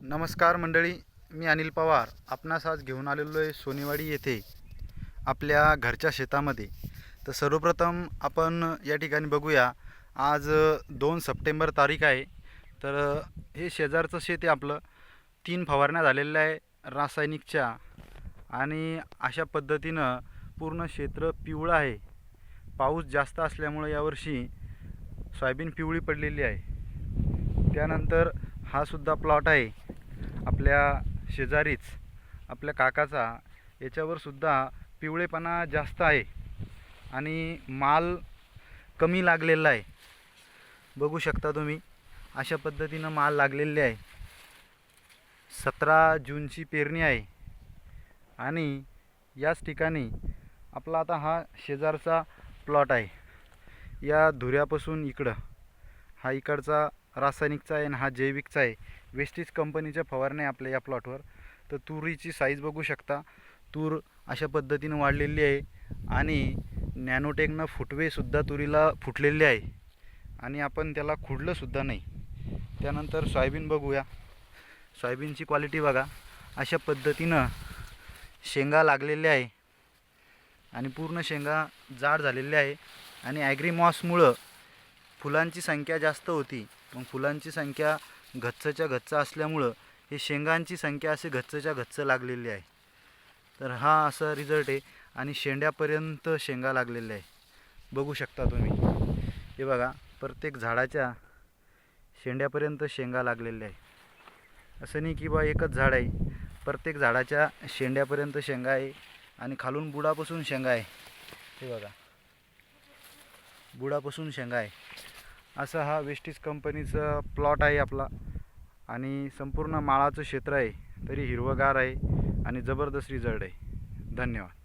नमस्कार मंडळी मी अनिल पवार. आपणास आज घेऊन आलेलो आहे सोनेवाडी येथे आपल्या घरच्या शेतामध्ये. तर सर्वप्रथम आपण या ठिकाणी बघूया. आज दोन सप्टेंबर तारीख आहे. तर हे शेजारचं शेत आहे आपलं. तीन फवारण्या झालेल्या आहे रासायनिकच्या. आणि अशा पद्धतीनं पूर्ण क्षेत्र पिवळं आहे. पाऊस जास्त असल्यामुळे यावर्षी सोयाबीन पिवळी पडलेली आहे. त्यानंतर हा सुद्धा प्लॉट आहे. आपल्या शेजारीच आपल्या काकाचा याच्यावर सुद्धा पिवळेपणा जास्त आहे. आणि माल कमी लागलेला आहे. बघू शकता तुम्ही अशा पद्धतीनं माल लागलेले आहे. सतरा जूनची पेरणी आहे. आणि याच ठिकाणी आपला आता हा शेजारचा प्लॉट आहे. या धुऱ्यापासून इकडं. हा इकडचा रासायनिकचा आहे आणि हा जैविकचा आहे. वेस्टीज कंपनीच्या फवारण्या आपल्या या प्लॉटवर तर तुरीची साईज बघू शकता. तूर अशा पद्धतीनं वाढलेली आहे. आणि नॅनोटेकनं फुटवेसुद्धा तुरीला फुटलेले आहे. आणि आपण त्याला खुडलंसुद्धा नाही. त्यानंतर सोयाबीन बघूया. सोयाबीनची क्वालिटी बघा. अशा पद्धतीनं शेंगा लागलेल्या आहे. आणि पूर्ण शेंगा जाड झालेल्या आहे. आणि ॲग्रीमॉसमुळं फुलांची संख्या जास्त होती. मग फुलांची संख्या गच्चच्या गच्च असल्यामुळं हे शेंगांची संख्या असे गच्चच्या गच्च लागलेली आहे. तर हा असा रिझल्ट आहे आणि शेंड्यापर्यंत शेंगा लागलेल्या आहे बघू शकता तुम्ही. हे बघा प्रत्येक झाडाच्या शेंड्यापर्यंत शेंगा लागलेल्या आहे असं नाही की बा एकच झाड आहे. प्रत्येक झाडाच्या शेंड्यापर्यंत शेंगा आहे आणि खालून बुडापासून शेंगा आहे. हे बघा. बुडापासून शेंगा आहे. असा हा वेस्टीज कंपनीचा प्लॉट आहे आपला. आणि संपूर्ण माळाचं क्षेत्र आहे. तरी हिरवंगार आहे आणि जबरदस्त रिझल्ट आहे. धन्यवाद.